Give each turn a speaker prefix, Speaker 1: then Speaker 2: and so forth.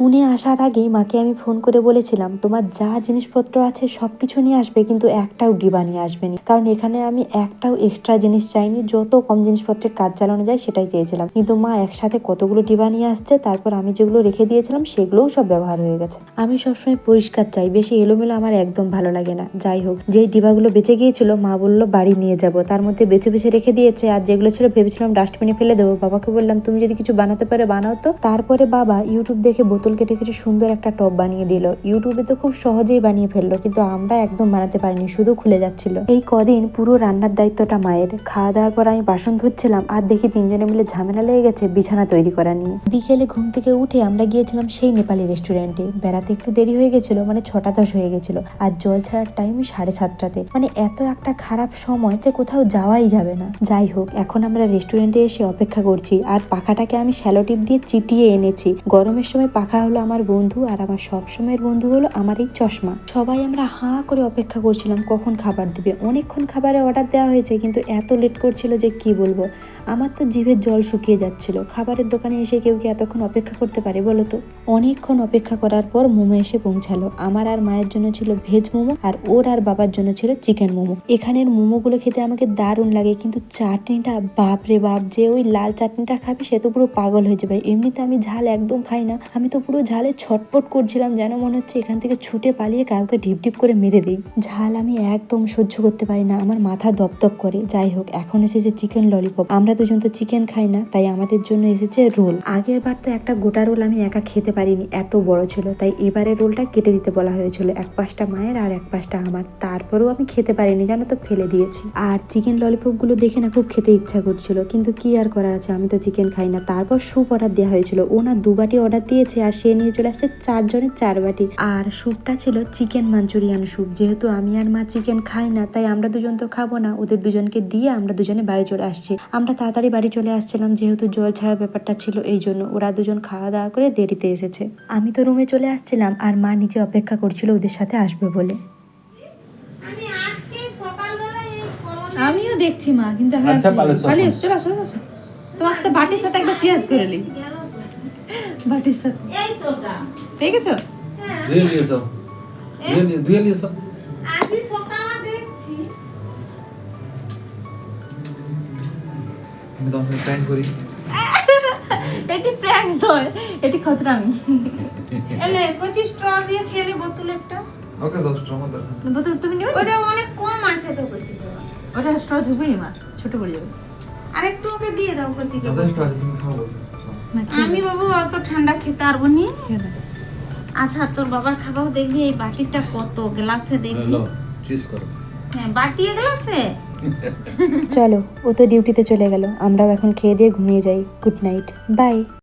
Speaker 1: পুনে আসার আগেই মাকে আমি ফোন করে বলেছিলাম, তোমার যা জিনিসপত্র আছে সব কিছু নিয়ে আসবে, কিন্তু একটাও ডিবা নিয়ে আসবে না। কারণ এখানে আমি একটাও এক্সট্রা জিনিস চাইনি, যত কম জিনিসপত্রের কাজ চালানো যায় সেটাই চেয়েছিলাম। কিন্তু মা একসাথে কতগুলো ডিবা নিয়ে আসছে, তারপর আমি যেগুলো রেখে দিয়েছিলাম সেগুলোও সব ব্যবহার হয়ে গেছে। আমি সবসময় পরিষ্কার চাই, বেশি এলোমেলো আমার একদম ভালো লাগে না। যাই হোক, যেই ডিবাগুলো বেঁচে গিয়েছিল, মা বলল, বাড়ি নিয়ে যাব। তার মধ্যে বেছে বেছে রেখে দিয়েছে, আর যেগুলো ছিল ভেবেছিলাম ডাস্টবিনে ফেলে দেবো। বাবাকে বললাম, তুমি যদি কিছু বানাতে পারো, বানাও তো। তারপরে বাবা ইউটিউব দেখে বোতল কেটে কেটে সুন্দর একটা টপ বানিয়ে দিল। ইউটিউবে তো খুব সহজেই বানিয়ে ফেলল, কিন্তু আমরা একদম বানাতে পারিনি, শুধু খুলে যাচ্ছিল। এই কদিন পুরো রান্নার দায়িত্বটা মায়ের। খাওয়া দাওয়ার পর আমি বাসন ধুচ্ছিলাম, আর দেখি তিনজনে মিলে ঝামেলা লেগে গেছে বিছানা তৈরি করা নিয়ে। বিকেলে ঘুম থেকে উঠে আমরা গিয়েছিলাম সেই নেপালি রেস্টুরেন্টে। বেড়াতে একটু দেরি হয়ে গেছিল মানে ছটা দশ হয়ে গেছিল, আর জল ছাড়ার টাইম সাড়ে সাতটাতে। মানে এত একটা খারাপ সময় যে কোথাও যাওয়াই যাবে না। যাই হোক, এখন আমরা রেস্টুরেন্টে এসে অপেক্ষা করছি, আর পাখাটাকে আমি শ্যালো টিপ দিয়ে চিটিয়ে এনেছি। গরমের সময় পাখা হলো আমার বন্ধু আর আমার সব সময়ের বন্ধু হলো আমার এই চশমা। সবাই আমরা হাঁ করে অপেক্ষা করছিলাম, কখন খাবার দিবে? অনেকক্ষণ খাবারে অর্ডার দেওয়া হয়েছে, কিন্তু এত লেট করছিল যে কি বলব? আমার তো জিভের জল শুকিয়ে যাচ্ছিল। খাবারের দোকানে এসে কেউ কি এতক্ষণ অপেক্ষা করতে পারে বলো তো? অনেকক্ষণ অপেক্ষা করার পর মোমো এসে পৌঁছালো। আমার আর মায়ের জন্য ছিল ভেজ মোমো আর ওর আর বাবার জন্য ছিল চিকেন মোমো। এখানের মোমোগুলো খেতে আমাকে দারুণ লাগে, কিন্তু চাটনিটা বাপ রে বাপ, যে ওই লাল চাটনিটা খাবে সে তো পুরো পাগল হয়ে যাবে। এমনিতে আমি ঝাল একদম খাই না। আমি তো পুরো ঝালে ছটপট করছিলাম যেন মনে হচ্ছে এখান থেকে ছুটে পালিয়ে কাউকে ঢিপ ঢিপ করে মেরে দিই। ঝাল আমি একদম সহ্য করতে পারি না, আমার মাথা দপদপ করে। যাই হোক, এখন এসেছে চিকেন ললিপপ আমরা দুজন তো চিকেন খাই না, তাই আমাদের জন্য এসেছে রোল আগের বার তো একটা গোটা রোল আমি একা খেতে পারিনি, এত বড় ছিল। তাই এবারে রোলটা কেটে দিতে বলা হয়েছিল, এক পাশটা মায়ের আর এক পাশটা আমার। তারপরেও আমি খেতে পারিনি, জানো তো, ফেলে দিয়েছি। আর চিকেন ললিপপগুলো দেখে না খুব খেতে ইচ্ছা করছিল, কিন্তু কি আর করার আছে? আমি তো চিকেন খাই না। তারপর স্যুপ অর্ডার দেওয়া হয়েছিল। ও না দু বাটি অর্ডার দিয়েছে আর সে নিয়ে চলে আসছে চারজনের চার বাটি আর স্যুপটা ছিল চিকেন মাঞ্চুরিয়ান স্যুপ। যেহেতু আমি আর মা চিকেন খাই না তাই আমরা দুজন তো খাব না ওদের দুজনকে দিয়ে আমরা দুজনে বাড়ি চলে আসছি। আমরা তাড়াতাড়ি বাড়ি চলে আসছিলাম যেহেতু জল ছাড়ার ব্যাপারটা ছিল এই জন্য ওরা দুজন খাওয়া দাওয়া করে দেরিতে এসেছে। আমি তো রুমে চলে আসছিলাম আর মা নিচে অপেক্ষা করছিল ওদের সাথে আসবে বলে।
Speaker 2: আমিও দেখছি মা কিন্তু আমি
Speaker 3: আচ্ছা, পালিয়ে
Speaker 2: চলে আসো তোমার সাথে বাটির সাথে একবার চেঞ্জ করে নি
Speaker 4: গেল তো।
Speaker 2: বাটির সাথে
Speaker 4: এই তোটা
Speaker 2: পেয়ে গেছো
Speaker 4: হ্যাঁ।
Speaker 3: ধুয়ে নিয়ে এসো ধুয়ে নিয়ে ধুয়ে নিয়ে এসো
Speaker 4: সকালে দেখছি।
Speaker 3: আমি তোমার সাথে প্র্যাঙ্ক করি।
Speaker 2: এটি প্র্যাঙ্ক নয় এটি খতরামি
Speaker 4: এলে কচি স্ট্র দিয়ে খেলে বোতল একটা
Speaker 3: ওকে দশ টাকা মতো
Speaker 2: বোতল তুমি নেবে?
Speaker 4: ওটা অনেক কম আছে তো কচি
Speaker 2: ওটা স্ট্র ঢুকবে নি ছোট পড়ে যাবে।
Speaker 4: আর একটু ওকে দিয়ে দাও কচিকে
Speaker 3: যথেষ্ট আছে তুমি খাও বসে।
Speaker 4: আমি বাবু অত ঠান্ডা খেতে পারব নি। আচ্ছা তোর বাবার খাবার দেখবি এই বাটিটা কত? গ্লাসে দেখবি।
Speaker 3: চিজ করো।
Speaker 4: হ্যাঁ বাটি গ্লাসে?
Speaker 1: চলো ও তো ডিউটিতে চলে গেল। আমরাও এখন খেয়ে দিয়ে ঘুমিয়ে যাই। Good night. বাই।